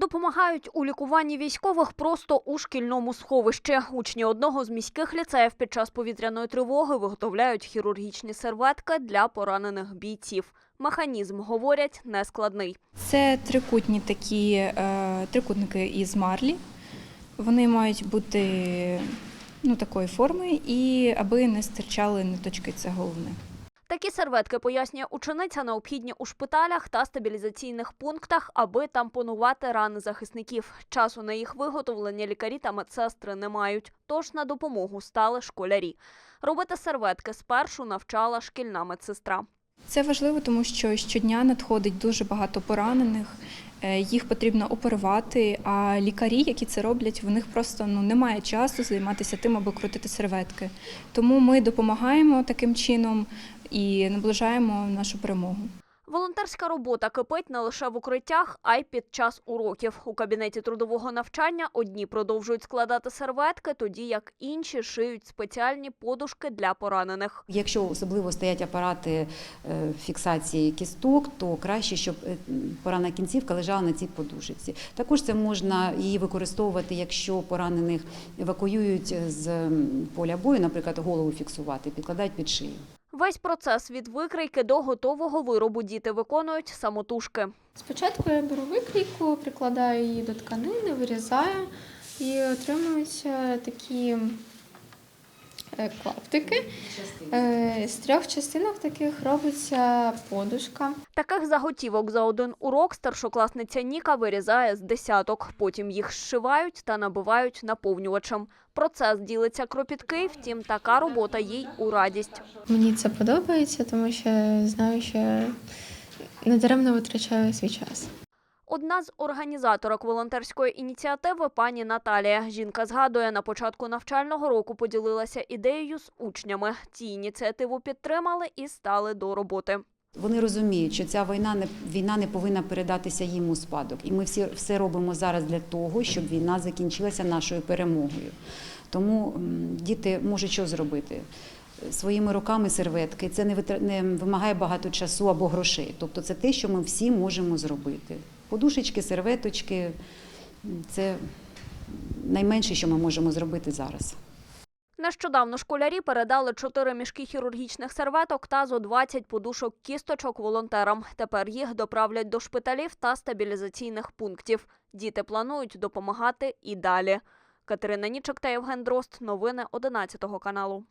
Допомагають у лікуванні військових просто у шкільному сховищі. Учні одного з міських ліцеїв під час повітряної тривоги виготовляють хірургічні серветки для поранених бійців. Механізм, говорять, нескладний. Це трикутні такі е, трикутники із марлі. Вони мають бути ну, такої форми, і аби не стирчали ниточки, це головне. Такі серветки, пояснює учениця, необхідні у шпиталях та стабілізаційних пунктах, аби тампонувати рани захисників. Часу на їх виготовлення лікарі та медсестри не мають, тож на допомогу стали школярі. Робити серветки спершу навчала шкільна медсестра. Це важливо, тому що щодня надходить дуже багато поранених, е, їх потрібно оперувати. А лікарі, які це роблять, в них просто ну немає часу займатися тим, аби крутити серветки. Тому ми допомагаємо таким чином і наближаємо нашу перемогу. Волонтерська робота кипить не лише в укриттях, а й під час уроків. У кабінеті трудового навчання одні продовжують складати серветки, тоді як інші шиють спеціальні подушки для поранених. Якщо особливо стоять апарати е, фіксації кісток, то краще, щоб е, поранена кінцівка лежала на цій подушці. Також це можна її використовувати, якщо поранених евакуюють з поля бою, наприклад, голову фіксувати, підкладають під шию. Весь процес від викрійки до готового виробу діти виконують самотужки. Спочатку я беру викрійку, прикладаю її до тканини, вирізаю і отримуються такі клаптики. Е, З трьох частинок таких робиться подушка. Таких заготівок за один урок старшокласниця Ніка вирізає з десяток. Потім їх зшивають та набивають наповнювачем. Процес ділиться кропіткий, втім, така робота їй у радість. Мені це подобається, тому що знаю, що недаремно витрачаю свій час. Одна з організаторок волонтерської ініціативи пані Наталія. Жінка згадує, на початку навчального року поділилася ідеєю з учнями. Ці ініціативу підтримали і стали до роботи. Вони розуміють, що ця війна не війна не повинна передатися їм у спадок, і ми всі все робимо зараз для того, щоб війна закінчилася нашою перемогою. Тому діти можуть що зробити. Своїми руками серветки це не вимагає багато часу або грошей. Тобто це те, що ми всі можемо зробити. Подушечки, серветочки це найменше, що ми можемо зробити зараз. Нещодавно школярі передали чотири мішки хірургічних серветок та зо 20 подушок кісточок волонтерам. Тепер їх доправлять до шпиталів та стабілізаційних пунктів. Діти планують допомагати і далі. Катерина Нічок та Євген Дрозд. Новини 11 каналу.